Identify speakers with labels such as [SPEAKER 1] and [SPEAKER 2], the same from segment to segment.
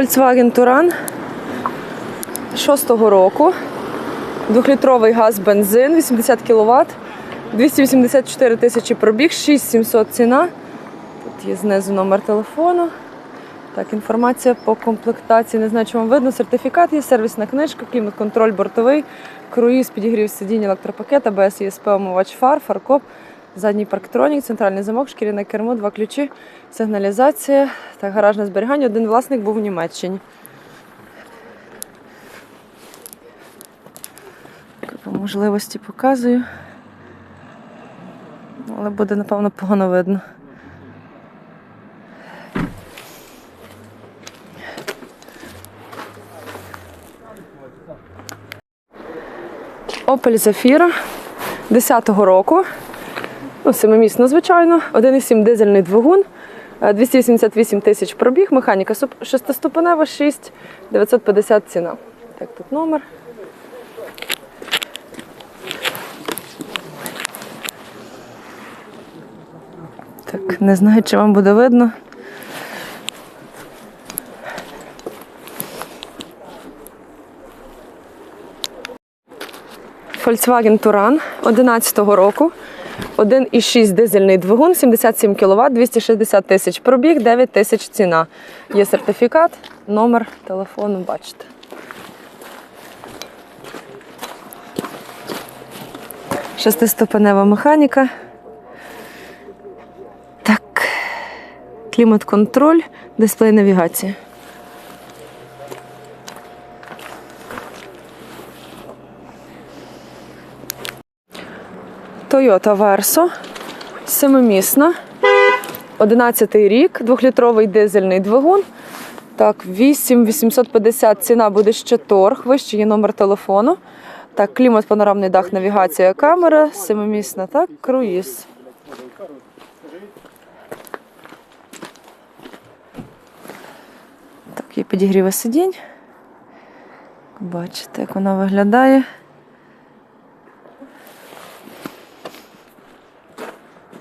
[SPEAKER 1] Volkswagen Touran 6-го року. Двохлітровий газ бензин, 80 кВт, 284 тисячі пробіг, 6700 ціна. Тут є знизу номер телефону. Так, інформація по комплектації. Не знаю, чи вам видно. Сертифікат є, сервісна книжка, клімат-контроль бортовий, круїз, підігрів сидінь, електропакет, АБС, ЄСП, омивач фар, фаркоп, задній парктронік, центральний замок, шкіряне кермо, два ключі, сигналізація та гаражне зберігання. Один власник був у Німеччині. По можливості показую. Але буде, напевно, погано видно. Opel Zafira 10-го року. Ну, семимісно, звичайно. 1,7 дизельний двигун, е, 288 тисяч пробіг, механіка шестиступенева, 6 950 ціна. Так, тут номер. Так, не знаю, чи вам буде видно. Volkswagen Touran 11-го року. 1,6 дизельний двигун, 77 кВт, 260 тисяч пробіг, 9 тисяч ціна. Є сертифікат, номер телефону, бачите. Шестиступенева механіка. Так. Клімат-контроль, дисплей навігації. Toyota Verso, семимісна, 11 рік, двохлітровий дизельний двигун. Так, 8850 ціна буде ще торг, вище є номер телефону. Так, клімат, панорамний дах, навігація, камера, семимісна, так, круїз. Так, є підігріва сидінь. Бачите, як вона виглядає.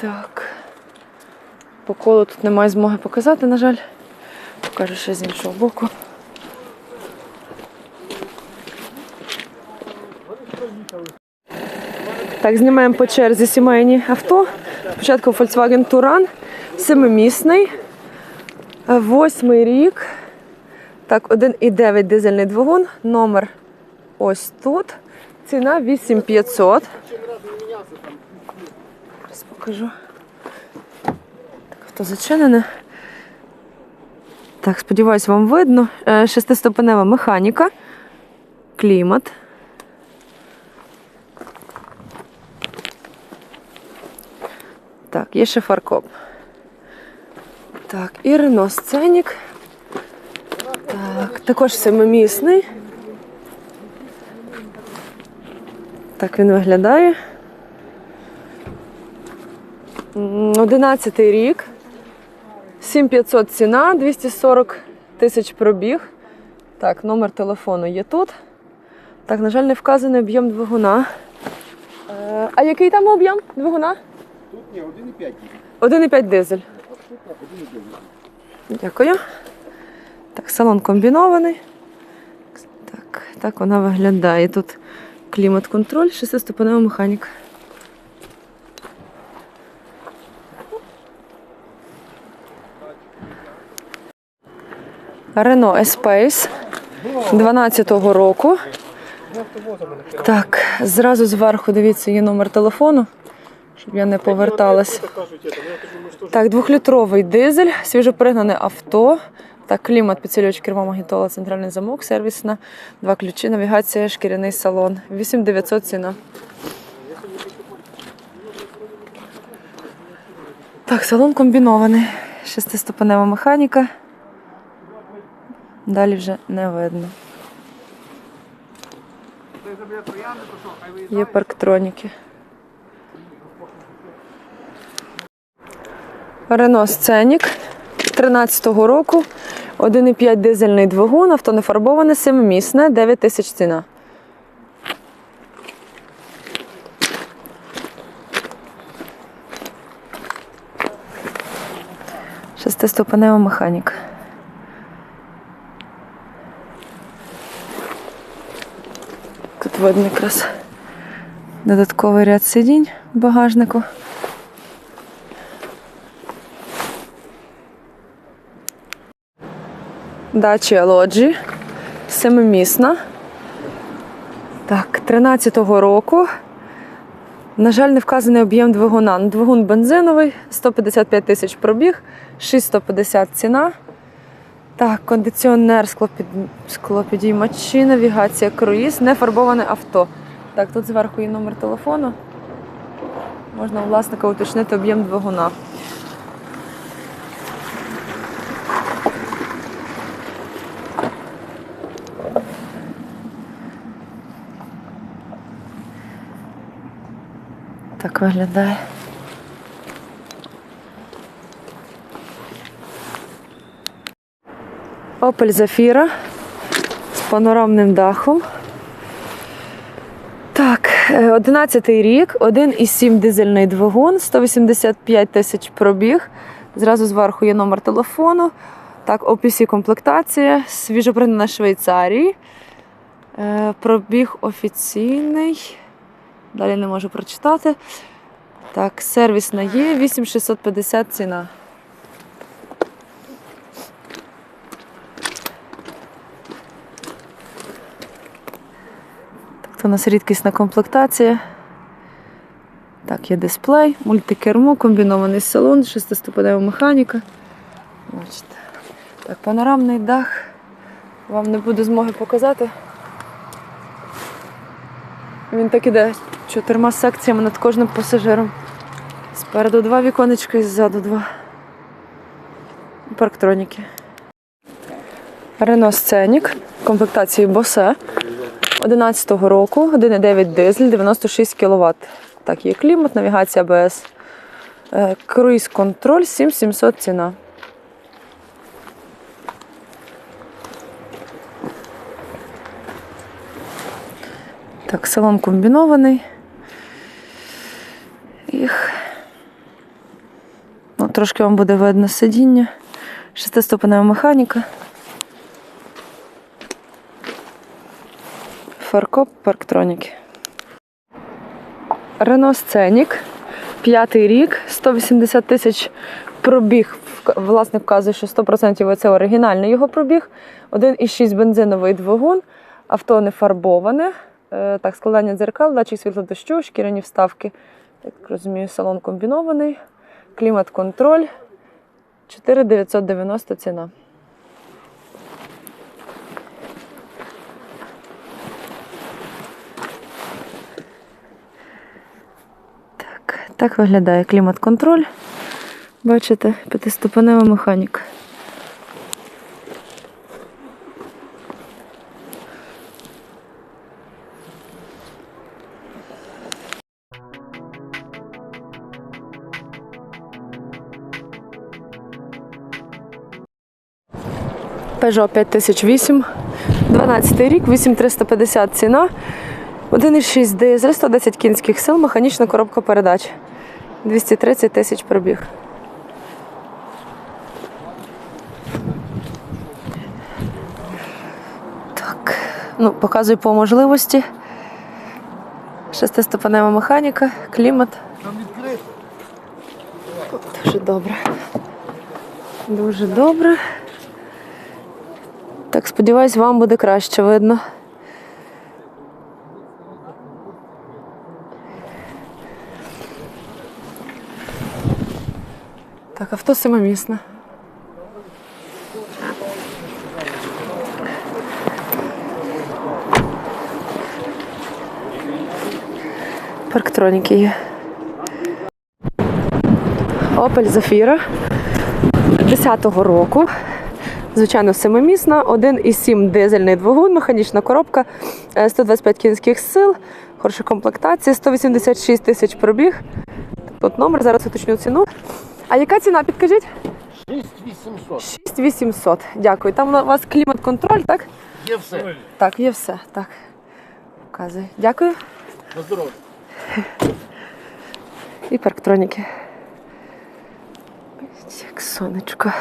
[SPEAKER 1] Так. По колу тут немає змоги показати, на жаль. Покажу ще з іншого боку. Так, знімаємо по черзі сімейні авто. Спочатку Volkswagen Touran, семимісний, восьмий рік. Так, 1,9 дизельний двигун, номер ось тут. Ціна 8500. Покажу. Авто зачинене. Так, сподіваюсь, вам видно. Е, Шестиступенева механіка, клімат. Так, є ще фаркоп. Так, і Рено Сценік. Так, також семимісний. Так він виглядає. М, 11 рік. 7500 ціна, 240 тисяч пробіг. Так, номер телефону є тут. Так, на жаль, не вказаний об'єм двигуна. Е, а який там об'єм двигуна?
[SPEAKER 2] Тут ні, 1,5.
[SPEAKER 1] 1,5 дизель. Дякую. Так, салон комбінований. Так, так вона виглядає. Тут клімат-контроль, шестиступенева механіка. Renault Espace 12-го року. Так, зразу зверху дивіться, є номер телефону, щоб я не поверталась. Так, двохлітровий дизель, свіжопригнане авто. Так, клімат, підсилювач керма, магнітола, центральний замок, сервісна, два ключі, навігація, шкіряний салон. 8900 ціна. Так, салон комбінований. Шестиступенева механіка. Далі вже не видно. Є парктроніки. Рено Сценік 13-го року. 1,5 дизельний двигун, авто не фарбоване, семимісне, 9 тисяч ціна. Шестиступенева механіка. Видно якраз додатковий ряд сидінь в багажнику. Дача лоджі. Семимісна. Так, 13-го року. На жаль, не вказаний об'єм двигуна. Двигун бензиновий, 155 тисяч пробіг, 650 ціна. Так, кондиціонер, склопід... склопідіймачі, навігація, круїз, нефарбоване авто. Так, тут зверху є номер телефону. Можна власника уточнити об'єм двигуна. Так виглядає. Opel Zafira з панорамним дахом. Так, 11 рік, 1,7 дизельний двигун, 185 тисяч пробіг. Зразу зверху є номер телефону. Так, OPC комплектація, свіжопринена Швейцарії. Е, Пробіг офіційний. Далі не можу прочитати. Так, сервісна є, 8650 ціна. То у нас рідкісна комплектація. Так, є дисплей, мультикермо, комбінований салон, шестиступенева механіка. Бачите. Так, панорамний дах. Вам не буде змоги показати. Він так іде чотирма секціями над кожним пасажиром. Спереду два віконечка і ззаду два. Парктроніки. Рено Сценік комплектації Bose 11-го року, 1,9 дизель, 96 кВт. Так, є клімат, навігація АБС. Е, Круїз контроль 7700 ціна. Так, салон комбінований. Їх. Ну, трошки вам буде видно сидіння. Шестиступенева механіка. Фаркоп, парктроніки. Рено Сценік. П'ятий рік, 180 тисяч пробіг. Власник вказує, що 100% це оригінальний його пробіг. 1,6 бензиновий двигун, авто не фарбоване. Е, Так, складання дзеркал, датчик світлодощу, шкіряні вставки. Так розумію, салон комбінований. Клімат-контроль. 4990 ціна. Так, виглядає клімат-контроль. Бачите, п'ятиступенева механіка. Peugeot 5008, 12 рік, 8350 ціна, 1,6 дизель, 110 кінських сил, механічна коробка передач. 230 тисяч пробіг. Так, ну, показую по можливості. Шестиступенева механіка, клімат. Дуже добре. Дуже добре. Так, сподіваюсь, вам буде краще видно. Так, авто семимісне. Парктроніки є. Opel Zafira 10-го року. Звичайно, семимісна, 1,7 дизельний двигун, механічна коробка, е, 125 кінських сил, хороша комплектація, 186 тисяч пробіг. Тут номер, зараз уточню ціну. А яка ціна, підкажіть?
[SPEAKER 2] 6800.
[SPEAKER 1] 6800. Дякую. Там у вас клімат-контроль, так?
[SPEAKER 2] Є все.
[SPEAKER 1] Так, є все. Так. Показую. Дякую.
[SPEAKER 2] На здоров'я.
[SPEAKER 1] І парктроніки. Ось Як сонечко.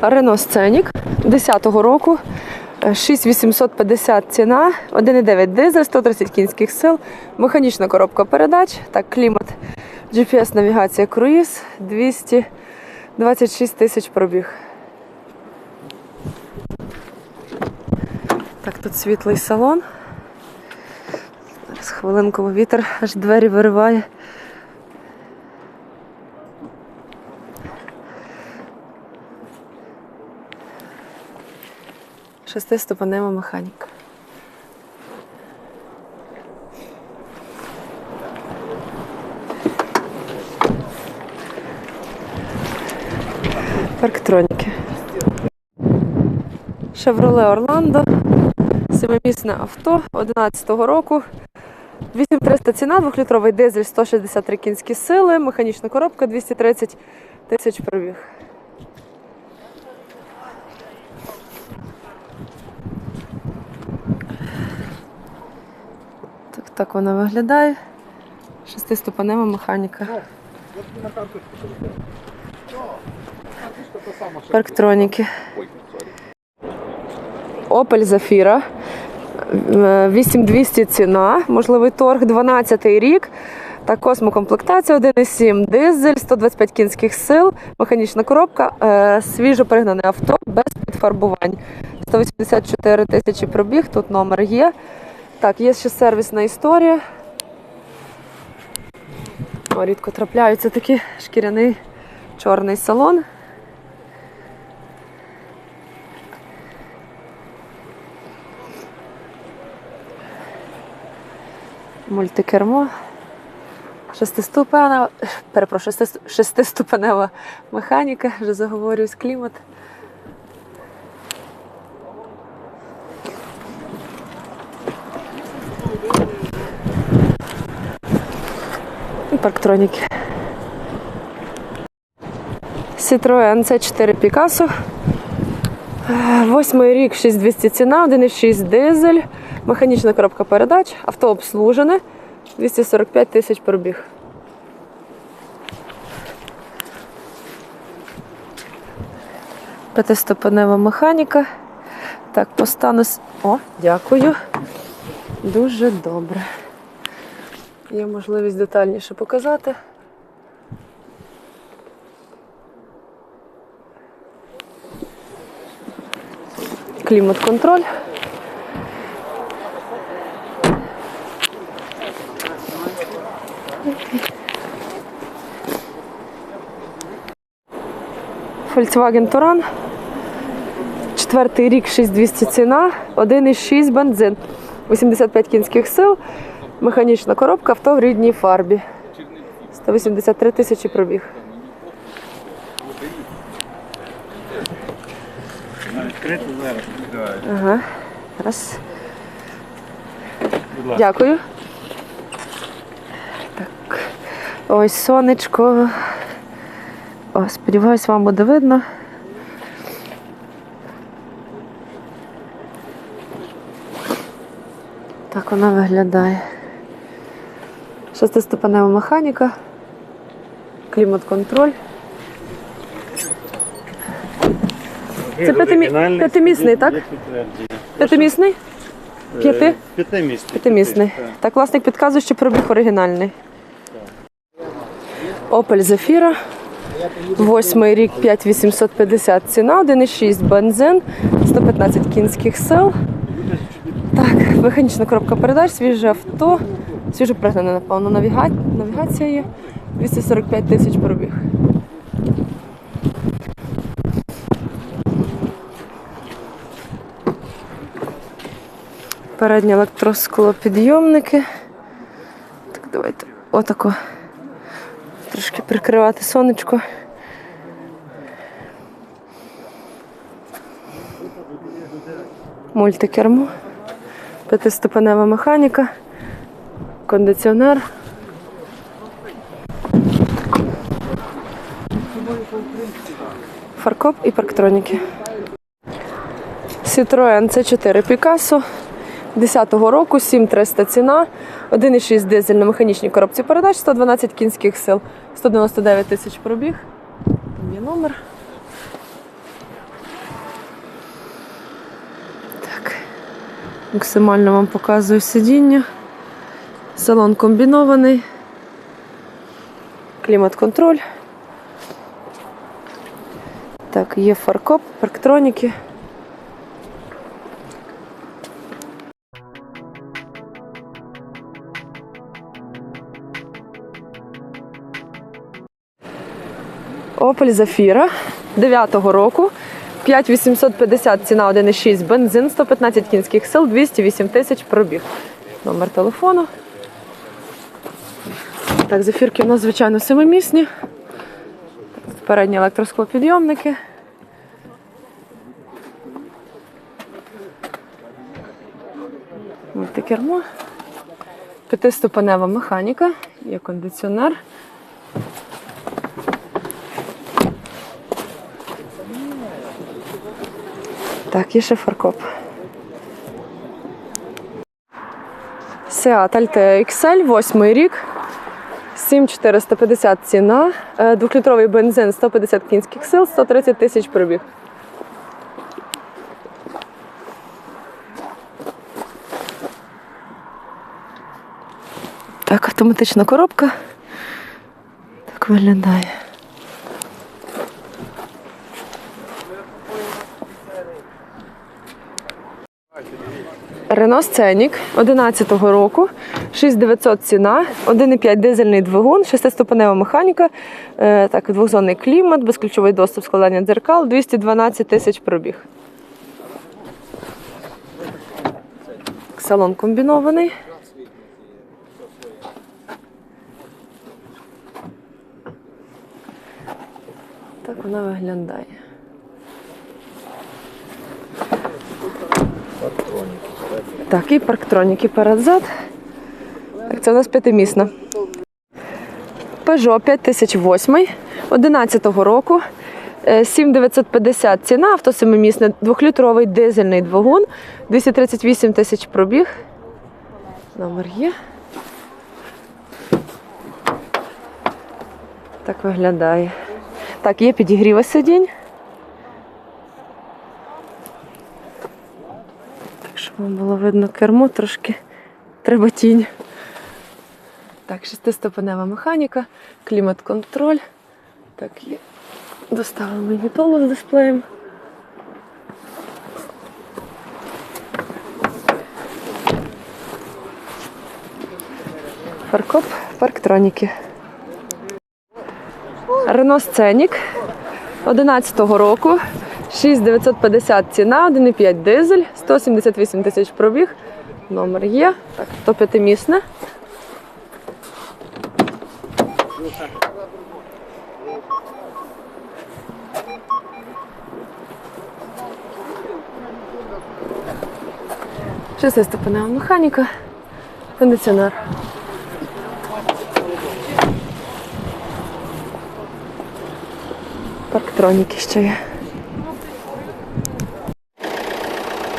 [SPEAKER 1] Рено Сценік 10-го року. Е, 6850 ціна, 1,9 дизель, 130 кінських сил, механічна коробка передач, так, клімат, GPS, навігація, круїз, 226 тисяч пробіг. Так, тут світлий салон. Зараз хвилинку вітер аж двері вириває. Шестиступенева механіка. Парктроніки. Chevrolet Орландо. Семимісне авто 11-го року. 8300 ціна, 2-літровий дизель, 163 кінські сили, механічна коробка 230 тисяч пробіг. Так, вона виглядає. Шестиступенева механіка. Парктроніки. Opel Zafira. Е, 8200 ціна, можливий торг, 12 рік. Та космокомплектація 1,7 дизель, 125 кінських сил, механічна коробка, е, свіжо пригнане авто без підфарбувань. 184 тисячі пробіг, тут номер є. Так, є ще сервісна історія. О, рідко трапляються такі шкіряний чорний салон. Мультикермо. Шестиступенева, перепрошую, шестиступенева механіка, вже заговорююсь, клімат. Парктроніки. Citroen C4 Picasso. Е, Восьмий рік 6200 ціна, 1,6 дизель, механічна коробка передач, авто обслужене, 245 тисяч пробіг. П'ятиступенева механіка. Так, по стану. с- О, дякую. Дуже добре. Є можливість детальніше показати. Клімат-контроль. Volkswagen Touran. Четвертий рік 6200 ціна, 1,6 бензин, 85 кінських сил, механічна коробка, авто в рідній фарбі. 183 тисячі пробіг. Ага. Раз. Дякую. Так. Ось сонечко. О, сподіваюсь, вам буде видно. Так вона виглядає. Шестиступенева механіка. Клімат-контроль. Це п'ятимі- п'ятимісний, так? П'ятимісний? П'яти?
[SPEAKER 3] Е, П'ятимісний.
[SPEAKER 1] П'ятимісний.
[SPEAKER 3] Так.
[SPEAKER 1] Так, власник підказує, що пробіг оригінальний. Opel Zafira. Восьмий рік 5850 ціна, 1,6 бензин, 115 кінських сил. Так, механічна коробка передач, свіже авто, свіже пригнане, напевно, навіга... навігація є. 245 тисяч пробіг. Передні електросклопідйомники. Так, давайте отако. Трошки прикривати сонечко. Мультикермо. П'ятиступенева механіка. Кондиціонер. Фаркоп і парктроніки. Citroen C4 Picasso 10-го року, 7300 ціна, 1,6 дизель на механічній коробці передач, 112 кінських сил, 199 тисяч пробіг. Там Є номер. Так. Максимально вам показую сидіння. Салон комбінований. Клімат-контроль. Так, є фаркоп, парктроніки. Opel Zafira 9-го року. 5850 ціна 1,6 бензин, 115 кінських сил, 208 тисяч пробіг. Номер телефону. Так, зефірки у нас, звичайно, семимісні. Передні електросклопідйомники. Мультикермо. П'ятиступенева механіка, є кондиціонер. Так, є ще фаркоп. Seat Altea XL, 8 рік. 7450 ціна. Е, Двохлітровий бензин 150 кінських сил, 130 тисяч пробіг. Так, автоматична коробка. Так виглядає. Рено Сценік 11-го року, 6900 ціна, 1,5 дизельний двигун, 6-ступенева механіка, е, так, двохзонний клімат, безключовий доступ складання дзеркал, 212 тисяч пробіг. Салон комбінований. Так вона виглядає. Так, і парктроніки перед-зад. Так, це у нас п'ятимісна. Peugeot 5008 11-го року. Е, 7950 ціна, авто семимісне, двохлітровий дизельний двигун, 238 тисяч пробіг. Номер є. Так виглядає. Так, є підігріва сидінь. Так, було видно кермо, трошки треба тінь. Так, шестиступенева механіка, клімат-контроль. Так, є. Доставили магнітолу з дисплеєм. Фаркоп, парктроніки. Рено Сценік 11-го року. 6950 ціна, 1,5 дизель, 178 тисяч пробіг. Номер є. Так, то п'ятимісне. Шестиступенева механіка, кондиціонер. Парктроніки ще є.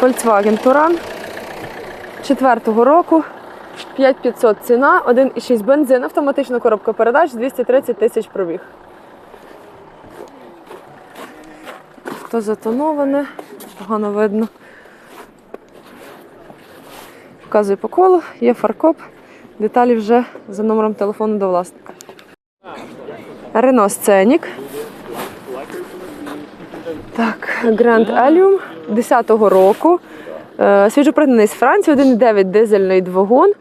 [SPEAKER 1] Volkswagen Touran 4-го року. 5500 ціна, 1,6 бензин, автоматична коробка передач, 230 тисяч пробіг. Хто затоноване, погано видно. Показую по колу, є фаркоп. Деталі вже за номером телефону до власника. Рено Сценік. Так, Grand Allium 10-го року. Е, Свіжопригнаний з Франції, 1,9 дизельний двигун.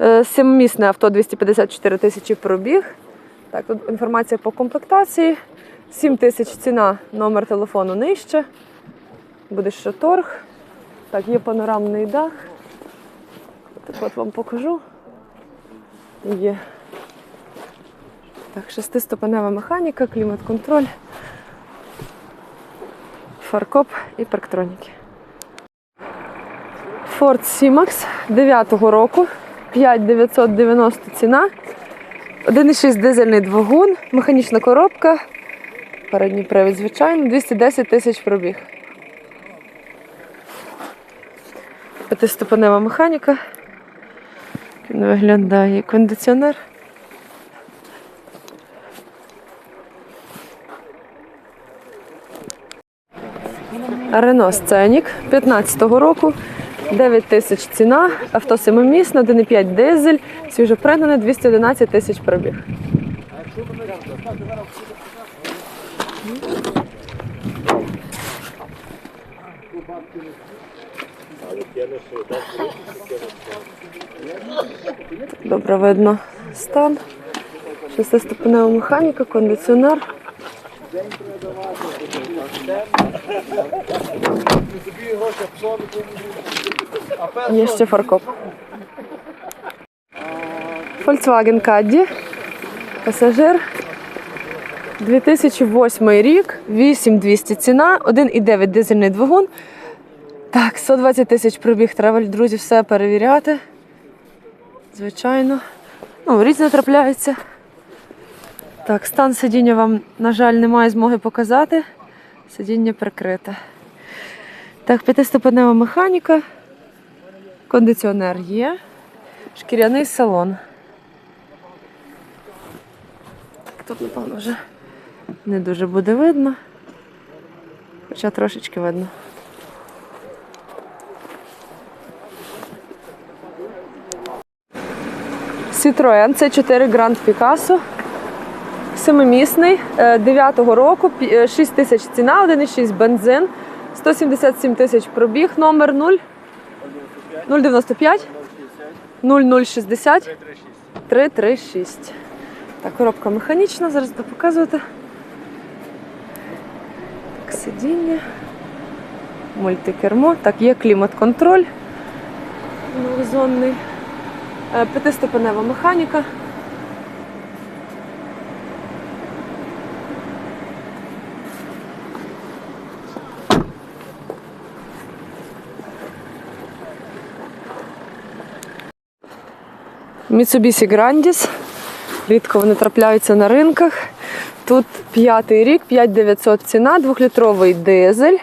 [SPEAKER 1] Е, Семимісне авто 254 тисячі пробіг. Так, тут інформація по комплектації. 7 тисяч ціна, номер телефону нижче. Буде ще торг. Так, є панорамний дах. Так от вам покажу. Є. Так, шестиступенева механіка, клімат-контроль, фаркоп і парктроніки. Ford C-Max 9-го року, 5990 ціна, 1,6 дизельний двигун, механічна коробка, передній привід, звичайно, 210 тисяч пробіг. П'ятиступенева механіка. Він виглядає кондиціонер. Рено Сценік 15-го року. 9 тисяч ціна, авто семимісне, 1,5 дизель, свіжопригнане, 211 тисяч пробіг. Добре видно стан. Шестиступенева механіка, кондиціонер. Є ще фаркоп. Volkswagen Caddy. Пасажир. 2008 рік, 8200 ціна, 1,9 дизельний двигун. Так, 120 тисяч пробіг. Треба, друзі, все перевіряти. Звичайно. Ну, різне трапляється. Так, стан сидіння вам, на жаль, немає змоги показати. Сидіння прикрите. Так, п'ятиступенева механіка. Кондиціонер є. Шкіряний салон. Тут, напевно, вже не дуже буде видно. Хоча трошечки видно. Citroen C4 Grand Picasso. Семимісний, 9-го року, 6 тисяч ціна, 1,6 бензин, 177 тисяч пробіг, номер 0 095 0060 336. Так, коробка механічна, зараз буду показувати. Так, сидіння, мультикермо. Так, є клімат-контроль двозонний. Е, П'ятиступенева механіка. Mitsubishi Grandis. Рідко вони трапляються на ринках. Тут п'ятий рік, 5900 ціна, двохлітровий дизель.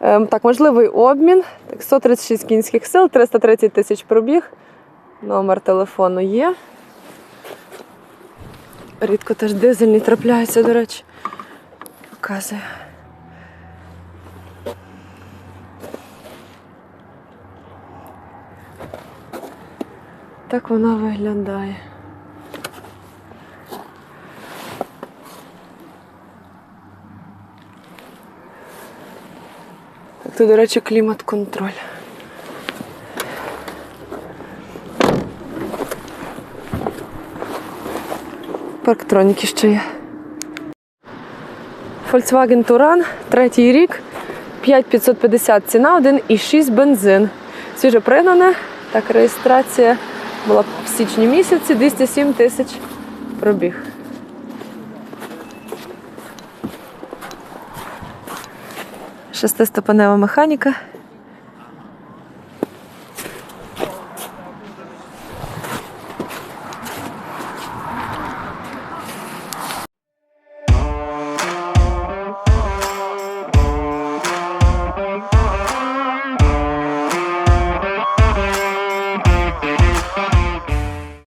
[SPEAKER 1] Ем, Так, можливий обмін. 136 кінських сил, 330 тисяч пробіг. Номер телефону є. Рідко теж дизельні трапляються, до речі. Показую. Так вона виглядає. Тут, до речі, клімат-контроль. Парктроніки ще є. Volkswagen Touran, третій рік, 5550 ціна, 1,6 бензин. Свіже пригнане. Так, реєстрація була в січні місяці, 207 тисяч пробіг. Шестиступенева механіка.